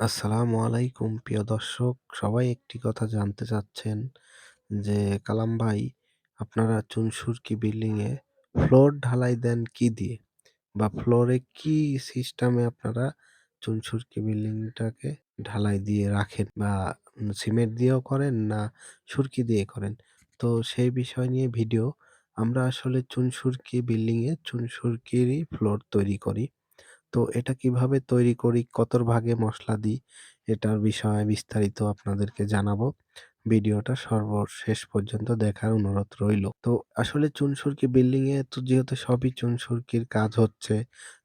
আসসালামু আলাইকুম প্রিয় দর্শক। সবাই একটি কথা জানতে চাচ্ছেন যে, কালাম ভাই আপনারা চুন-সুরকি বিল্ডিং এ ফ্লোর ঢালাই দেন কি দিয়ে? বা ফ্লোরে কি সিস্টেমে আপনারা চুন-সুরকি বিল্ডিংটাকে ঢালাই দিয়ে রাখেন? বা সিমেন্ট দিয়েও করেন না সুরকি দিয়ে করেন? তো সেই বিষয় নিয়ে ভিডিও। আমরা আসলে চুন-সুরকি বিল্ডিং এ চুন-সুরকিরই ফ্লোর তৈরি করি। তো এটা কীভাবে তৈরি করি, কত ভাগে মশলা দিই, এটার বিষয়ে বিস্তারিত আপনাদেরকে জানাব। ভিডিওটা সর্বশেষ পর্যন্ত দেখার অনুরোধ রইল। তো আসলে চুনসুরকি বিল্ডিং এ তো যেহেতু সবই চুন-সুরকির কাজ হচ্ছে,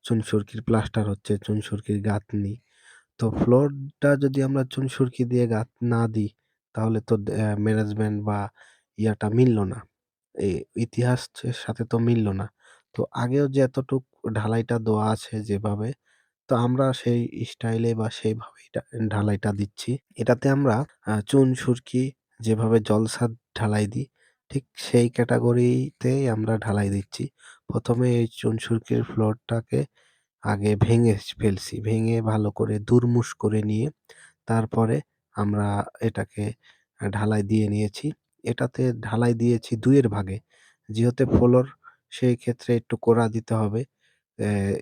চুন-সুরকির প্লাস্টার হচ্ছে, চুনসুরকির গাঁথনি। তো ফ্লোরটা যদি আমরা চুন-সুরকি দিয়ে গাঁথ না দিই, তাহলে তো ম্যানেজমেন্ট বা ইয়াটা মিলল না। এ ইতিহাসের সাথে তো মিলল না। তো আগেও যে এতটুক ঢালাইটা দেওয়া আছে যেভাবে, তো আমরা সেই স্টাইলে বা সেইভাবে ডা ঢালাইটা দিচ্ছি। এটাতে আমরা আ চুন-সুরকি যেভাবে জলসাদ ঢালাই দিই, ঠিক সেই ক্যাটেগরিতেই আমরা ঢালাই দিচ্ছি। প্রথমে এই চুন-সুরকির ফ্লোরটাকে আগে ভেঙে ফেলছি। ভেঙে ভালো করে দুরমুশ করে নিয়ে তারপরে আমরা এটাকে ঢালাই দিয়ে নিয়েছি। এটাতে ঢালাই দিয়েছি ২ এর ভাগে। যেহেতু ফ্লোর সেই ক্ষেত্রে একটু কড়া দিতে হবে।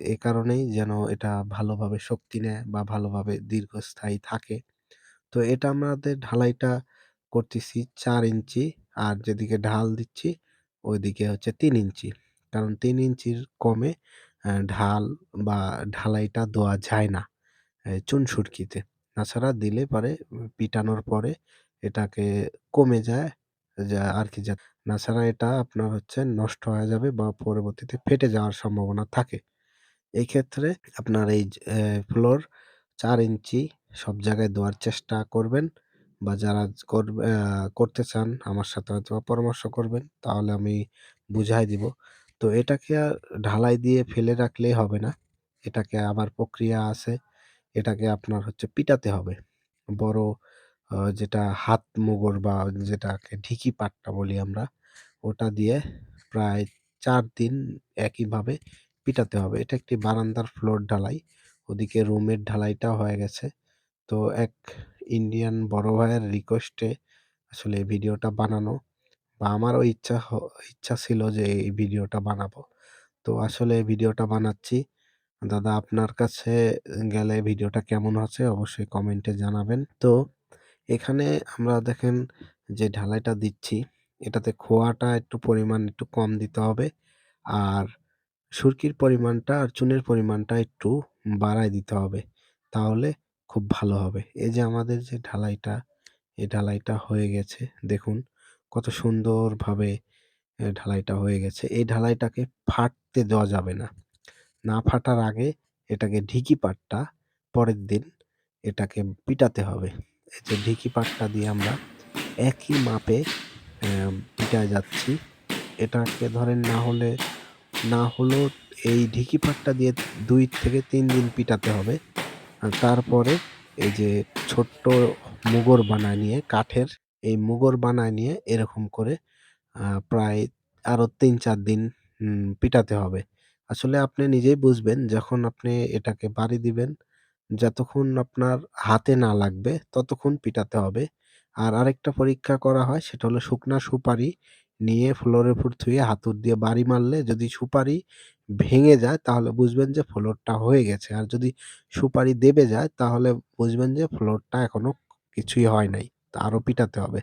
এ কারণেই যেন এটা ভালোভাবে শক্তি নেয় বা ভালোভাবে দীর্ঘস্থায়ী থাকে। তো এটা আমাদের ঢালাইটা করতেছি ৪ ইঞ্চি আর যেদিকে ঢাল দিচ্ছি ওইদিকে হচ্ছে ৩ ইঞ্চি। কারণ ৩ ইঞ্চির কমে ঢাল বা ঢালাইটা দেওয়া যায় না, এ চুন-সুরকিতে। তাছাড়া দিলে পরে, পিটানোর পরে এটাকে কমে যায়, যা আর কি যা তাছাড়া এটা আপনার হচ্ছে নষ্ট হয়ে যাবে বা পরবর্তীতে ফেটে যাওয়ার সম্ভাবনা থাকে। এই ক্ষেত্রে আপনার এই ফ্লোর চার ইঞ্চি সব জায়গায় দেওয়ার চেষ্টা করবেন বা যারা কর করতে চান আমার সাথে হয়তোবা পরামর্শ করবেন। তাহলে আমি বুঝাই দিব। তো এটাকে আর ঢালাই দিয়ে ফেলে রাখলেই হবে না। এটাকে আবার প্রক্রিয়া আছে। এটাকে আপনার হচ্ছে পিটাতে হবে। বড় যেটা হাত মুগুর বা যেটাকে ঢিকি পাট্টা বলি আমরা, ওটা দিয়ে প্রায় ৪ দিন একইভাবে পিটাতে হবে। এটা একটি বারান্দার ফ্লোর ঢালাই। ওদিকে রুমের ঢালাইটাও হয়ে গেছে। তো এক ইন্ডিয়ান বড় ভাইয়ের রিকোয়েস্টে আসলে এই ভিডিওটা বানানো বা আমারও ইচ্ছা হ ইচ্ছা ছিল যে এই ভিডিওটা বানাবো। তো আসলে ভিডিওটা বানাচ্ছি। দাদা আপনার কাছে গেলে ভিডিওটা কেমন হচ্ছে অবশ্যই কমেন্টে জানাবেন। তো এখানে আমরা দেখেন যে ঢালাইটা দিচ্ছি, এটাতে খোয়াটা একটু পরিমাণ একটু কম দিতে হবে। আর সুরকির পরিমাণটা আর চুনের পরিমাণটা একটু বাড়ায় দিতে হবে। তাহলে খুব ভালো হবে। এই যে আমাদের যে ঢালাইটা, এই ঢালাইটা হয়ে গেছে। দেখুন কত সুন্দরভাবে ঢালাইটা হয়ে গেছে। এই ঢালাইটাকে ফাটতে দেওয়া যাবে না। না ফাটার আগে এটাকে ঢিকি পাট্টা পরের দিন এটাকে পিটাতে হবে। যে ঢিকি পাট্টা দিয়ে আমরা একই মাপে পিটায় যাচ্ছি। এটাকে ধরেন না হলে না হলেও এই ঢিকি পাট্টা দিয়ে দুই থেকে তিন দিন পিটাতে হবে। তারপরে এই যে ছোট্ট মুগর বানায় নিয়ে কাঠের, এই মুগর বানায় নিয়ে এরকম করে প্রায় আরও তিন চার দিন পিটাতে হবে। আসলে আপনি নিজেই বুঝবেন যখন আপনি এটাকে বাড়ি দিবেন, যতক্ষণ আপনার হাতে না লাগবে, ততক্ষণ পিটাতে হবে। আর আরেকটা পরীক্ষা করা হয়, সেটা হলো শুকনা সুপারি নিয়ে ফ্লোরের উপর থুয়ে হাতুড় দিয়ে বাড়ি মারলে যদি সুপারি ভেঙে যায়, তাহলে বুঝবেন যে ফ্লোরটা হয়ে গেছে। আর যদি সুপারি দেবে যায়, তাহলে বুঝবেন যে ফ্লোরটা এখনও কিছুই হয় নাই। তা আরও পিটাতে হবে।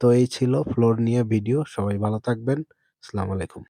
তো এই ছিল ফ্লোর নিয়ে ভিডিও। সবাই ভালো থাকবেন। আসসালামু আলাইকুম।